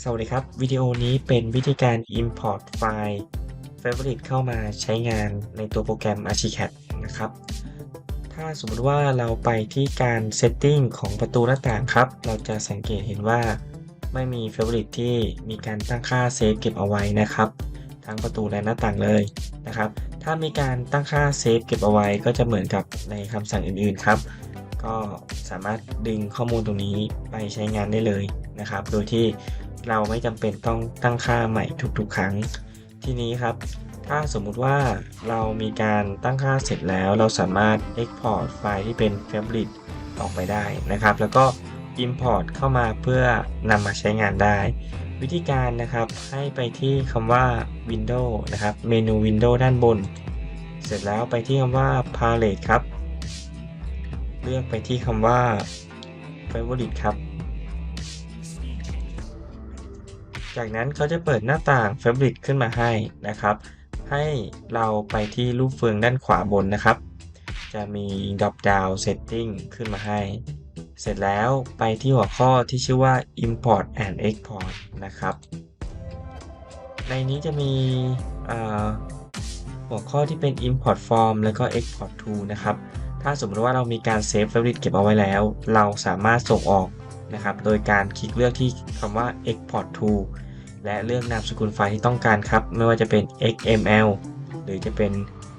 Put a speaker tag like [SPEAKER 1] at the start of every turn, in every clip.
[SPEAKER 1] สวัสดีครับ วิดีโอนี้เป็นวิธีการ Import ไฟล์ Favorite เข้ามาใช้งานในตัวโปรแกรม Archicad นะครับ ถ้าสมมติว่าเราไปที่การ Setting ของประตูหน้าต่างครับ เราจะสังเกตเห็นว่าไม่มี Favorite ที่มีการตั้งค่าเซฟเก็บเอาไว้นะครับ ทั้งประตูและหน้าต่างเลยนะครับ ถ้ามีการตั้งค่าเซฟเก็บเอาไว้ก็จะเหมือนกับในคำสั่งอื่นๆครับ ก็สามารถดึงข้อมูลตรงนี้ไปใช้งานได้เลยนะครับ โดยที่ เราไม่จำเป็นต้องตั้งค่าใหม่ทุกๆ ครั้ง ทีนี้ครับ ถ้าสมมุติว่าเรามีการตั้งค่าเสร็จแล้ว เราสามารถ Export ไฟล์ที่เป็น Fabric ออกไปได้นะครับ แล้วก็ Import เข้ามาเพื่อนำมาใช้งานได้ วิธีการนะครับให้ไปที่คำว่า Windows นะครับเมนู Windows ด้านบน เสร็จแล้วไปที่คำว่า Palette ครับ เลือกไปที่คำว่า Favorite ครับ จากนั้นเขาจะเปิดหน้าต่าง Fabric ขึ้นมาให้นะครับ ให้เราไปที่รูปเฟืองด้านขวาบนนะครับ จะมี drop down setting ขึ้นมาให้ เสร็จแล้วไปที่หัวข้อที่ชื่อว่า import and export นะครับ ในนี้จะมีหัวข้อที่เป็น import form แล้วก็ export to นะครับ ถ้าสมมติว่าเรามีการ save favorite เก็บเอาไว้แล้ว เราสามารถส่งออกนะครับ โดยการคลิกเลือกที่คำว่า export to และเลือกนามสกุลไฟล์ที่ต้องการครับ ไม่ว่าจะเป็น XML หรือจะเป็น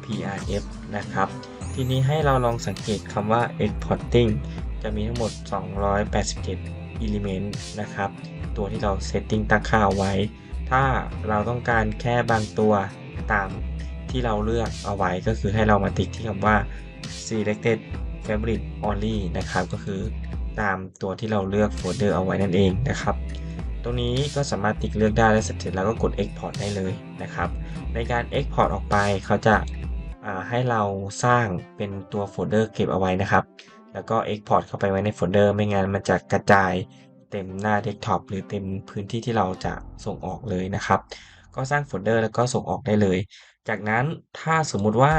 [SPEAKER 1] PRF นะครับ ทีนี้ให้เราลองสังเกตคำว่า exporting จะมีทั้งหมด 287 element นะครับ ตัวที่เรา setting ตั้งค่าเอาไว้ ถ้าเราต้องการแค่บางตัวตามที่เราเลือกเอาไว้ก็คือให้เรามาติ๊กที่คำว่า selected favorite only นะครับ ก็คือตามตัวที่เราเลือกโฟลเดอร์เอาไว้นั่นเองนะครับ ตรงนี้ก็สามารถติ๊กเลือกได้และเสร็จแล้วก็กด export ได้เลยนะครับ ในการ export ออกไปเขาจะให้เราสร้างเป็นตัวโฟลเดอร์เก็บเอาไว้นะครับ แล้วก็ export เข้าไปไว้ในโฟลเดอร์ไม่งั้นมันจะกระจายเต็มหน้าเดสก์ท็อปหรือเต็มพื้นที่ที่เราจะส่งออกเลยนะครับ ก็สร้างโฟลเดอร์แล้วก็ส่งออกได้เลย จากนั้นถ้าสมมุติว่า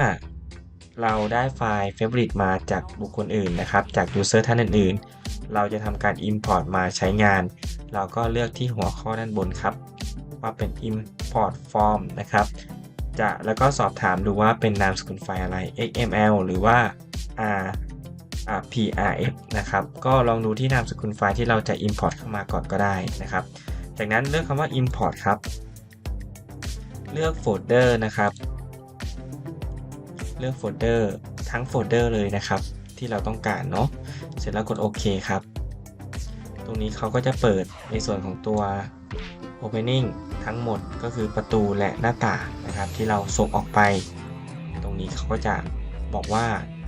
[SPEAKER 1] เราได้ไฟล์ Favorite มาจากบุคคลอื่นนะครับ จาก User ท่านอื่นๆ เราจะทำการ Import มาใช้งาน เราก็เลือกที่หัวข้อด้านบนครับ ว่าเป็น Import Form นะครับ จะแล้วก็สอบถามดูว่าเป็นนามสกุลไฟล์อะไร XML หรือว่า R PRF นะครับ ก็ลองดูที่นามสกุลไฟล์ที่เราจะ Import เข้ามาก่อนก็ได้นะครับ จากนั้นเลือกคำว่า Import ครับ เลือกโฟลเดอร์นะครับ เลือกโฟลเดอร์ทั้งโฟลเดอร์เลยนะครับ ที่เราต้องการเนาะเสร็จแล้วกดโอเคครับ ตรงนี้เขาก็จะเปิดในส่วนของตัว opening ทั้งหมดก็คือประตูและหน้าต่างนะครับ ที่เราส่งออกไป ตรงนี้เขาก็จะบอกว่า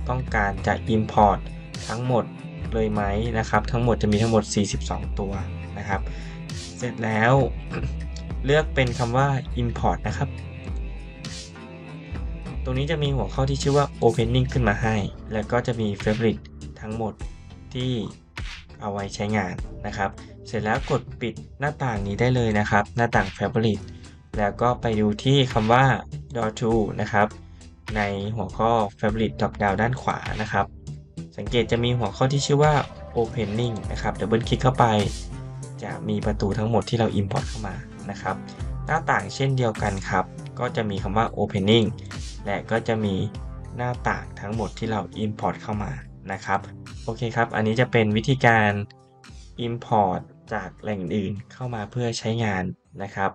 [SPEAKER 1] ต้องการจะ import ทั้งหมดเลยไหมนะครับ ทั้งหมดจะมีทั้งหมด 42 ตัวนะครับ เสร็จแล้วเลือกเป็นคำว่า import นะครับ รงนี้จะมีหัวข้อที่ชื่อว่า opening ขึ้นมาให้ แล้วก็จะมี favorite ทั้งหมดที่เอาไว้ใช้งานนะครับ เสร็จแล้วกดปิดหน้าต่างนี้ได้เลยนะครับ หน้าต่าง favorite แล้วก็ไปดูที่คำว่า door to นะครับ ในหัวข้อ favorite drop down ด้านขวานะครับ สังเกตจะมีหัวข้อที่ชื่อว่า opening นะครับดับเบิลคลิกเข้าไป จะมีประตูทั้งหมดที่เรา import เข้ามานะครับ หน้าต่างเช่นเดียวกันครับ ก็จะมีคำว่า opening และก็จะมีหน้าต่างทั้งหมดที่เรา import เข้ามานะครับ โอเคครับ อันนี้จะเป็นวิธีการ import จากแหล่งอื่นเข้ามาเพื่อใช้งานนะครับ